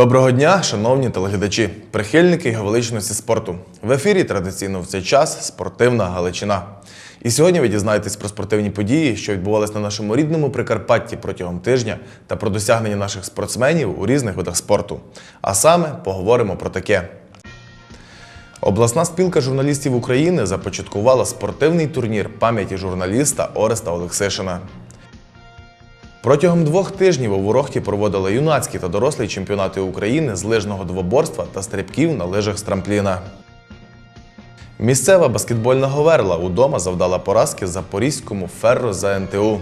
Доброго дня, шановні телеглядачі, прихильники і величності спорту. В ефірі традиційно в цей час спортивна Галичина. І сьогодні ви дізнаєтесь про спортивні події, що відбувалися на нашому рідному Прикарпатті протягом тижня та про досягнення наших спортсменів у різних видах спорту. А саме поговоримо про таке. Обласна спілка журналістів України започаткувала спортивний турнір пам'яті журналіста Ореста Олексишина. Протягом двох тижнів у Ворохті проводили юнацькі та дорослі чемпіонати України з лижного двоборства та стрибків на лижах з трампліна. Місцева баскетбольна говерла удома завдала поразки запорізькому ферро ЗНТУ.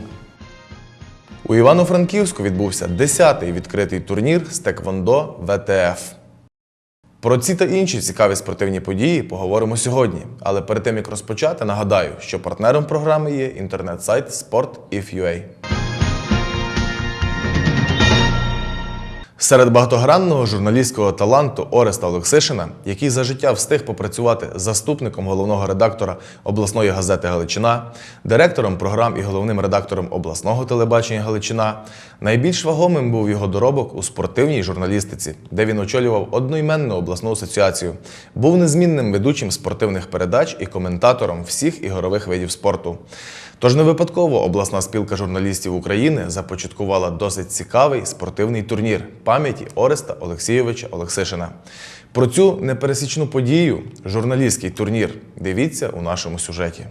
У Івано-Франківську відбувся 10-й відкритий турнір з Теквондо ВТФ. Про ці та інші цікаві спортивні події поговоримо сьогодні. Але перед тим як розпочати, нагадаю, що партнером програми є інтернет-сайт Sport.if.ua. Серед багатогранного журналістського таланту Ореста Олексишина, який за життя встиг попрацювати заступником головного редактора обласної газети Галичина, директором програм і головним редактором обласного телебачення Галичина, найбільш вагомим був його доробок у спортивній журналістиці, де він очолював одноіменну обласну асоціацію, був незмінним ведучим спортивних передач і коментатором всіх ігорових видів спорту. Тож не випадково обласна спілка журналістів України започаткувала досить цікавий спортивний турнір пам'яті Ореста Олексійовича Олексишина. Про цю непересічну подію, журналістський турнір, дивіться у нашому сюжеті.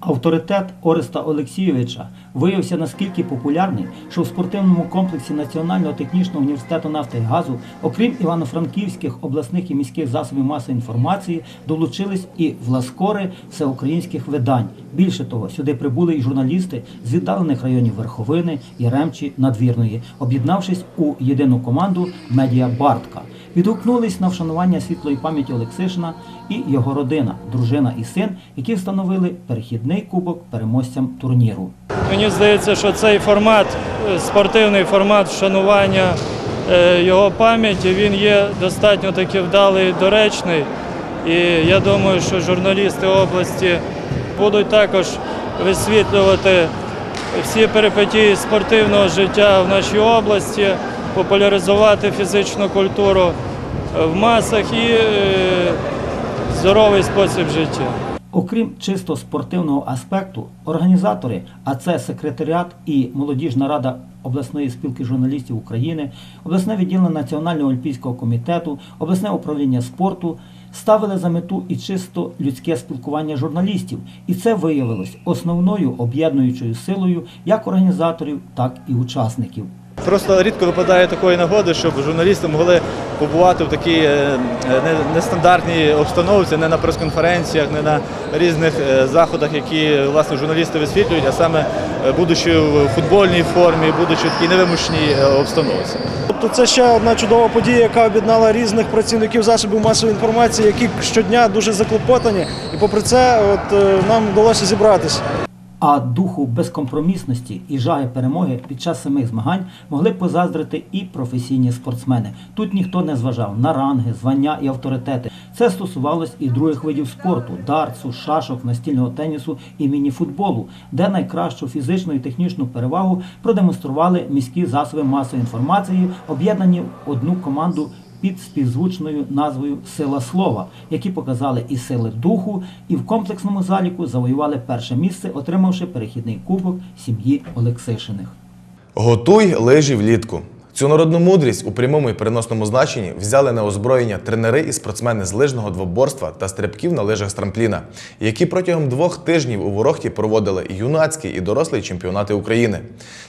Авторитет Ореста Олексійовича виявився наскільки популярний, що в спортивному комплексі Національного технічного університету нафти і газу, окрім івано-франківських обласних і міських засобів масової інформації, долучились і власкори всеукраїнських видань. Більше того, сюди прибули і журналісти з віддалених районів Верховини, Яремчі, Надвірної, об'єднавшись у єдину команду Медіа Бартка. Відгукнулись на вшанування світлої пам'яті Олексишина і його родина, дружина і син, які встановили перехідний кубок переможцям турніру. Мені здається, що цей формат, е, спортивний формат вшанування е, його пам'яті, він є достатньо таки вдалий і доречний. І я думаю, що журналісти області будуть також висвітлювати всі перипетії спортивного життя в нашій області, популяризувати фізичну культуру е, в масах і здоровий спосіб життя. Окрім чисто спортивного аспекту, організатори, а це секретаріат і молодіжна рада обласної спілки журналістів України, обласне відділення Національного олімпійського комітету, обласне управління спорту ставили за мету і чисто людське спілкування журналістів, і це виявилось основною об'єднуючою силою як організаторів, так і учасників. Просто рідко випадає такої нагоди, щоб журналісти могли побувати в такій е, нестандартній обстановці, не на прес-конференціях, не на різних е, заходах, які власне журналісти висвітлюють, а саме е, будучи в футбольній формі, будучи в такій невимушній е, обстановці. Тобто це ще одна чудова подія, яка об'єднала різних працівників засобів масової інформації, які щодня дуже заклопотані. І попри це, от е, нам вдалося зібратися. А духу безкомпромісності і жаги перемоги під час самих змагань могли позаздрити і професійні спортсмени. Тут ніхто не зважав на ранги, звання і авторитети. Це стосувалось і других видів спорту: дартсу, шашок, настільного тенісу і мініфутболу, де найкращу фізичну і технічну перевагу продемонстрували міські засоби масової інформації, об'єднані в одну команду під співзвучною назвою Сила слова, які показали і сили духу, і в комплексному заліку завоювали перше місце, отримавши перехідний кубок сім'ї Олексишиних. Готуй лижі влітку. Цю народну мудрість у прямому і переносному значенні взяли на озброєння тренери і спортсмени з лижного двоборства та стрибків на лижах з трампліна, які протягом двох тижнів у Ворохті проводили і юнацькі і дорослі чемпіонати України.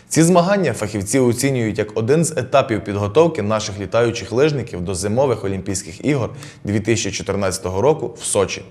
Ці змагання фахівці оцінюють як один з етапів підготовки наших літаючих лижників до зимових Олімпійських ігор 2014 року в Сочі.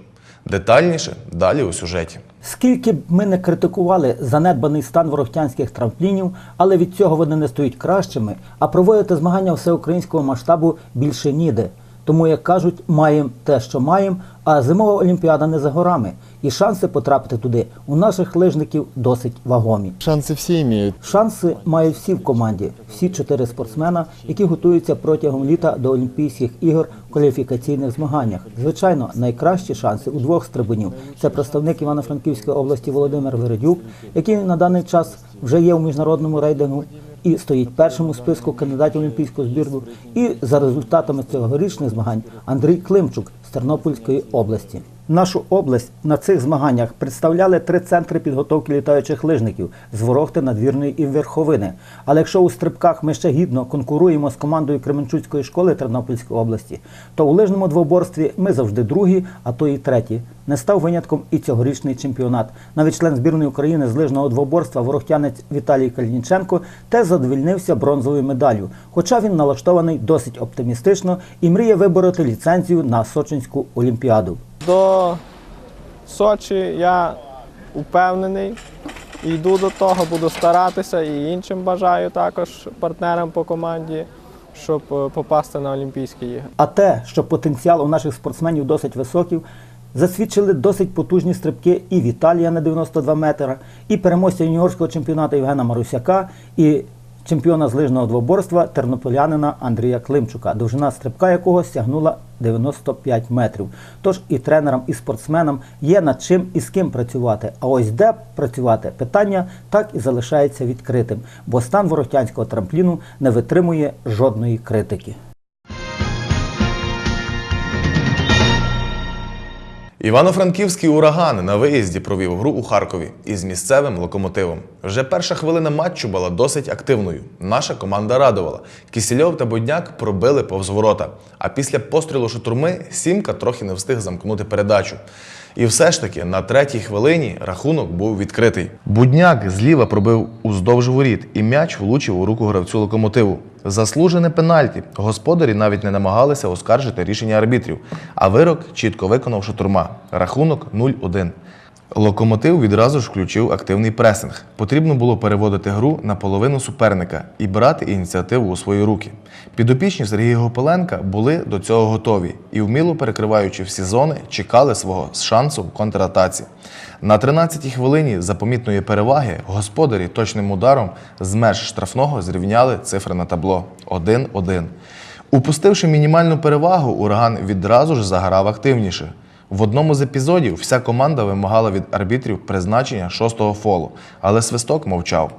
Детальніше далі у сюжеті. Скільки б ми не критикували занедбаний стан ворохтянських трамплінів, але від цього вони не стають кращими, а проводити змагання всеукраїнського масштабу більше ніде. Тому, як кажуть, маємо те, що маємо, а зимова олімпіада не за горами. І шанси потрапити туди у наших лижників досить вагомі. Шансы все имеют. Шанси мають всі в команді, всі чотири спортсмена, які готуються протягом літа до Олімпійських ігор в кваліфікаційних змаганнях. Звичайно, найкращі шанси у двох стрибунів. Це представник Івано-Франківської області Володимир Вередюк, який на даний час вже є у міжнародному рейтингу, і стоїть першим у списку кандидатів олімпійського збірну. І за результатами цьогорічних змагань Андрій Климчук з Тернопільської області. Нашу область на цих змаганнях представляли три центри підготовки літаючих лижників з Ворохти, Надвірної і Верховини. Але якщо у стрибках ми ще гідно конкуруємо з командою Кременчуцької школи Тернопільської області, то у лижному двоборстві ми завжди другі, а то і треті. Не став винятком і цьогорічний чемпіонат. Навіть член збірної України з лижного двоборства ворохтянець Віталій Калініченко теж задовільнився бронзовою медаллю, хоча він налаштований досить оптимістично і мріє вибороти ліцензію на Сочинську олімпіаду. До Сочі я впевнений, йду до того, буду старатися і іншим бажаю також партнерам по команді, щоб е, попасти на Олімпійські ігри. А те, що потенціал у наших спортсменів досить високий, засвідчили досить потужні стрибки і Віталія на 92 метри, і переможця юніорського чемпіонату Євгена Марусяка, і чемпіона з лижного двоборства тернополянина Андрія Климчука, довжина стрибка якого сягнула 95 метрів. Тож і тренерам, і спортсменам є над чим і з ким працювати. А ось де працювати питання так і залишається відкритим, бо стан воротянського трампліну не витримує жодної критики. Івано-Франківський ураган на виїзді провів гру у Харкові із місцевим локомотивом. Вже перша хвилина матчу була досить активною. Наша команда радувала. Кісільов та Будняк пробили повз ворота. А після пострілу шутурми Сімка трохи не встиг замкнути передачу. І все ж таки на третій хвилині рахунок був відкритий. Будняк зліва пробив уздовж воріт, і м'яч влучив у руку гравцю локомотиву. Заслужене пенальті. Господарі навіть не намагалися оскаржити рішення арбітрів, а вирок чітко виконав шатурма. Рахунок 0-1. Локомотив відразу ж включив активний пресинг. Потрібно було переводити гру на половину суперника і брати ініціативу у свої руки. Підопічні Сергія Гопеленка були до цього готові і, вміло перекриваючи всі зони, чекали свого шансу в контратаці. На 13-й хвилині за помітної переваги господарі точним ударом з меж штрафного зрівняли цифри на табло 1-1. Упустивши мінімальну перевагу, ураган відразу ж заграв активніше. В одному з епізодів вся команда вимагала від арбітрів призначення шостого фолу, але свисток мовчав.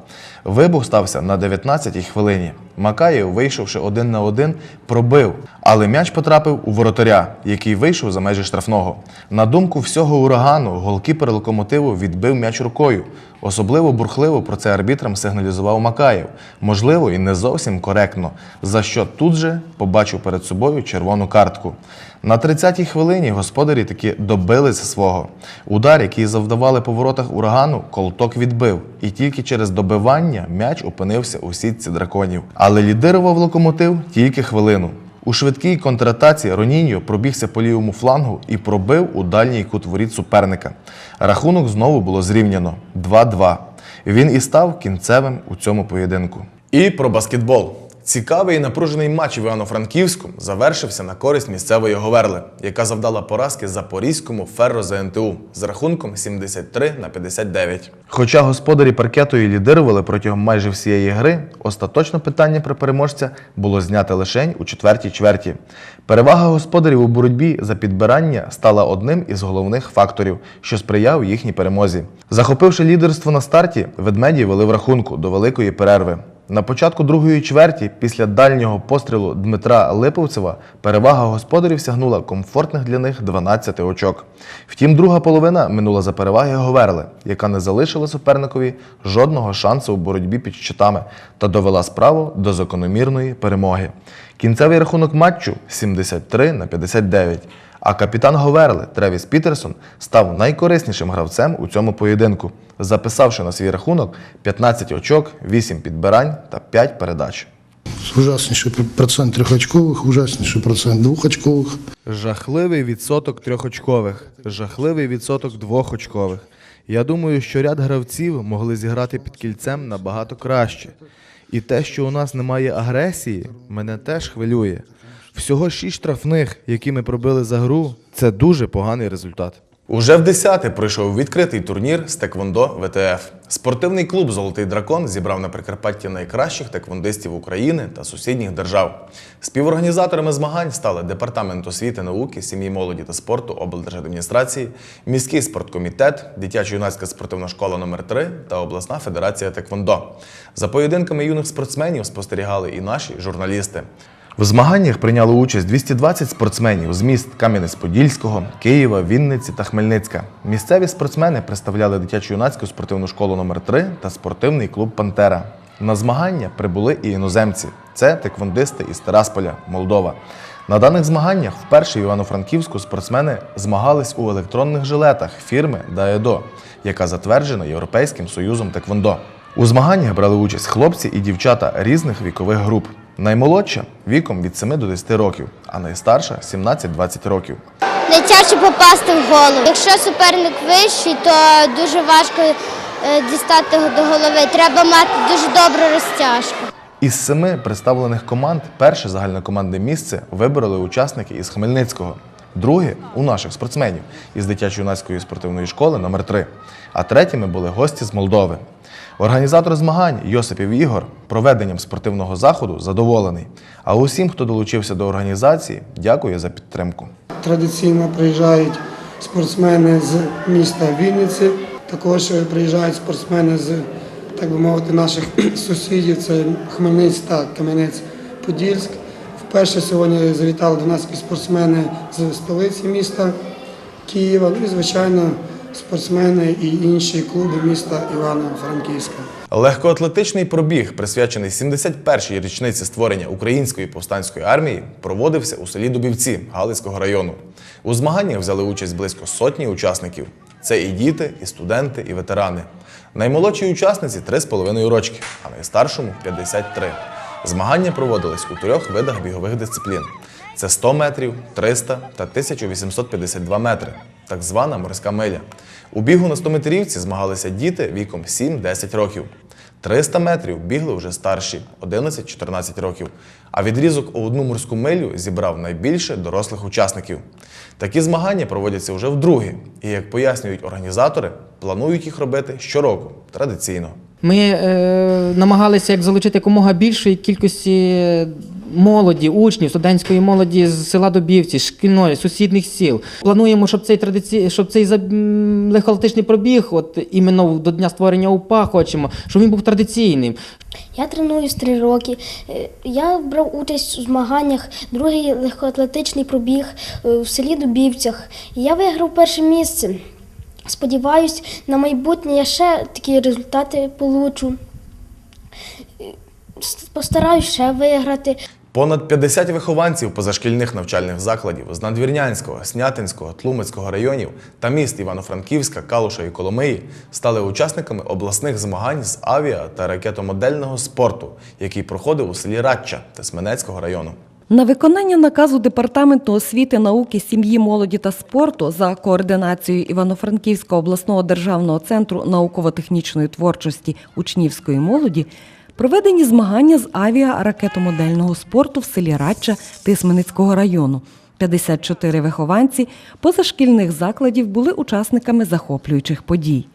Вибух стався на 19-й хвилині. Макаєв, вийшовши один на один, пробив, але м'яч потрапив у воротаря, який вийшов за межі штрафного. На думку всього урагану, голкіпер локомотиву відбив м'яч рукою. Особливо бурхливо про це арбітрам сигналізував Макаєв. Можливо, і не зовсім коректно, за що тут же побачив перед собою червону картку. На 30-й хвилині господарі таки добилися свого. Удар, який завдавали по воротах урагану, колток відбив, і тільки через добивання м'яч опинився у сітці драконів. Але лідирував локомотив тільки хвилину. У швидкій контратаці Роніньо пробігся по лівому флангу і пробив у дальній кут воріт суперника. Рахунок знову було зрівняно 2-2. Він і став кінцевим у цьому поєдинку. І про баскетбол. Цікавий і напружений матч в Івано-Франківську завершився на користь місцевої Говерли, яка завдала поразки запорізькому ферро ЗНТУ з рахунком 73 на 59. Хоча господарі паркету лідирували протягом майже всієї гри, остаточно питання про переможця було знято лише у четвертій чверті. Перевага господарів у боротьбі за підбирання стала одним із головних факторів, що сприяв їхній перемозі. Захопивши лідерство на старті, ведмеді вели в рахунку до великої перерви. На початку другої чверті, після дальнього пострілу Дмитра Липовцева, перевага господарів сягнула комфортних для них 12 очок. Втім, друга половина минула за переваги Говерли, яка не залишила суперникові жодного шансу у боротьбі під щитами та довела справу до закономірної перемоги. Кінцевий рахунок матчу 73 на 59. А капітан Говерли Тревіс Пітерсон став найкориснішим гравцем у цьому поєдинку, записавши на свій рахунок 15 очок, 8 підбирань та 5 передач. Ужасніший процент трьохочкових, ужасніший процент двохочкових. Жахливий відсоток трьохочкових, жахливий відсоток двохочкових. Я думаю, що ряд гравців могли зіграти під кільцем набагато краще. І те, що у нас немає агресії, мене теж хвилює. Всього шість штрафних, які ми пробили за гру, це дуже поганий результат. Уже в 10-те пройшов відкритий турнір з Теквондо ВТФ. Спортивний клуб Золотий дракон зібрав на Прикарпатті найкращих теквондистів України та сусідніх держав. Співорганізаторами змагань стали Департамент освіти, науки, сім'ї, молоді та спорту облдержадміністрації, міський спорткомітет, дитячо-юнацька спортивна школа номер 3 та обласна федерація Теквондо. За поєдинками юних спортсменів спостерігали і наші журналісти. В змаганнях прийняло участь 220 спортсменів з міст Кам'янець-Подільського, Києва, Вінниці та Хмельницька. Місцеві спортсмени представляли дитячо-юнацьку спортивну школу номер 3 та спортивний клуб Пантера. На змагання прибули і іноземці. Це теквондисти із Терасполя, Молдова. На даних змаганнях вперше в Івано-Франківську спортсмени змагались у електронних жилетах фірми Даедо, яка затверджена Європейським союзом Теквондо. У змаганнях брали участь хлопці і дівчата різних вікових груп. Наймолодша віком від 7 до 10 років, а найстарша 17-20 років. Найтяжче попасти в голову. Якщо суперник вищий, то дуже важко е, дістати його до голови. Треба мати дуже добру розтяжку. Із семи представлених команд перше загальнокомандне місце вибороли учасники із Хмельницького, друге у наших спортсменів із дитячо-юнацької спортивної школи номер 3 а третіми були гості з Молдови. Організатор змагань Йосипів Ігор проведенням спортивного заходу задоволений. А усім, хто долучився до організації, дякує за підтримку. Традиційно приїжджають спортсмени з міста Вінниці. Також приїжджають спортсмени з, так би мовити, наших сусідів. Це Хмельницький та Кам'янець-Подільськ. Вперше сьогодні завітали до нас спортсмени з столиці міста Києва. Ну і, звичайно, спортсмени і інші клуби міста Івано-Франківська. Легкоатлетичний пробіг, присвячений 71-й річниці створення української повстанської армії, проводився у селі Дубівці Галицького району. У змаганнях взяли участь близько сотні учасників. Це і діти, і студенти, і ветерани. Наймолодшій учасниці 3,5 рочки, а найстаршому 53. Змагання проводились у трьох видах бігових дисциплін: це 100 метрів, 300 та 1852 метри, так звана морська миля. У бігу на 100-метрівці змагалися діти віком 7-10 років. 300 метрів бігли вже старші 11-14 років. А відрізок у одну морську милю зібрав найбільше дорослих учасників. Такі змагання проводяться вже вдруге, і як пояснюють організатори, планують їх робити щороку традиційно. Ми е, намагалися як залучити якомога більшої кількості молоді, учнів, студентської молоді з села Добівці, шкільної, сусідніх сіл. Плануємо, щоб цей традиці... щоб цей за- м, легкоатлетичний пробіг, от іменно до дня створення УПА, хочемо, щоб він був традиційним, Я тренуюсь три роки. Е, Я брав участь у змаганнях, другий легкоатлетичний пробіг е, в селі Дубівцях. Я виграв перше місце. Сподіваюсь, на майбутнє я ще такі результати получу. Постараюсь ще виграти. Понад 50 вихованців позашкільних навчальних закладів з Надвірнянського, Снятинського, Тлумацького районів та міст Івано-Франківська, Калуша і Коломиї стали учасниками обласних змагань з авіа та ракетомодельного спорту, який проходив у селі Радча Тесменецького району. На виконання наказу Департаменту освіти, науки, сім'ї, молоді та спорту за координацією Івано-Франківського обласного державного центру науково-технічної творчості учнівської молоді проведені змагання з авіа-ракетомодельного спорту в селі Радча Тисменицького району. 54 вихованці позашкільних закладів були учасниками захоплюючих подій.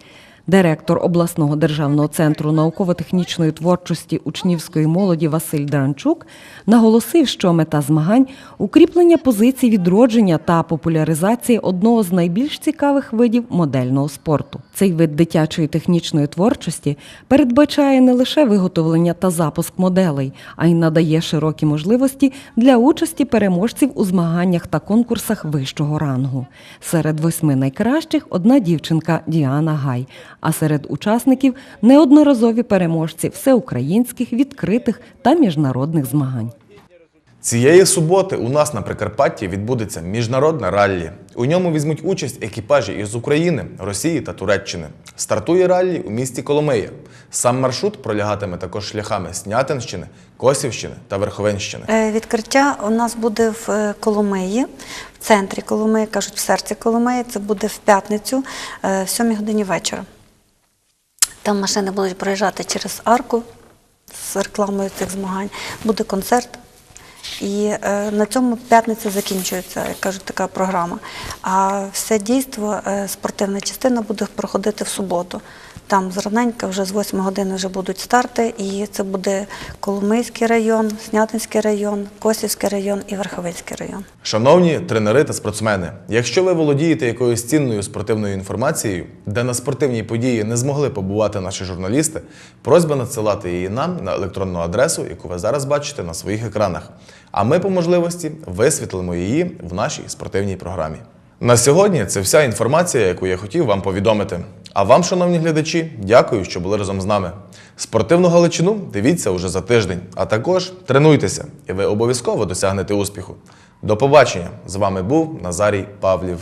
Директор обласного державного центру науково-технічної творчості учнівської молоді Василь Дранчук наголосив, що мета змагань укріплення позицій відродження та популяризація одного з найбільш цікавих видів модельного спорту. Цей вид дитячої технічної творчості передбачає не лише виготовлення та запуск моделей, а й надає широкі можливості для участі переможців у змаганнях та конкурсах вищого рангу. Серед восьми найкращих одна дівчинка Діана Гай, а серед учасників неодноразові переможці всеукраїнських, відкритих та міжнародних змагань. Цієї суботи у нас на Прикарпатті відбудеться міжнародне раллі. У ньому візьмуть участь екіпажі із України, Росії та Туреччини. Стартує раллі у місті Коломия. Сам маршрут пролягатиме також шляхами Снятинщини, Косівщини та Верховенщини. Е, Відкриття у нас буде в е, Коломиї, в центрі Коломиї, кажуть, в серці Коломиї. Це буде в п'ятницю, е, в 7 годині вечора. Там машини будуть проїжджати через арку з рекламою цих змагань. Буде концерт. І е, на цьому п'ятниця закінчується, як кажуть, така програма. А все дійство, е, спортивна частина буде проходити в суботу. Там зраненька, вже з 8 години вже будуть старти, і це буде Коломийський район, Снятинський район, Косівський район і Верховинський район. Шановні тренери та спортсмени, якщо ви володієте якоюсь цінною спортивною інформацією, де на спортивній події не змогли побувати наші журналісти, просьба надсилати її нам на електронну адресу, яку ви зараз бачите на своїх екранах. А ми по можливості висвітлимо її в нашій спортивній програмі. На сьогодні це вся інформація, яку я хотів вам повідомити. А вам, шановні глядачі, дякую, що були разом з нами. Спортивну Галичину дивіться уже за тиждень, а також тренуйтеся, і ви обов'язково досягнете успіху. До побачення! З вами був Назарій Павлів.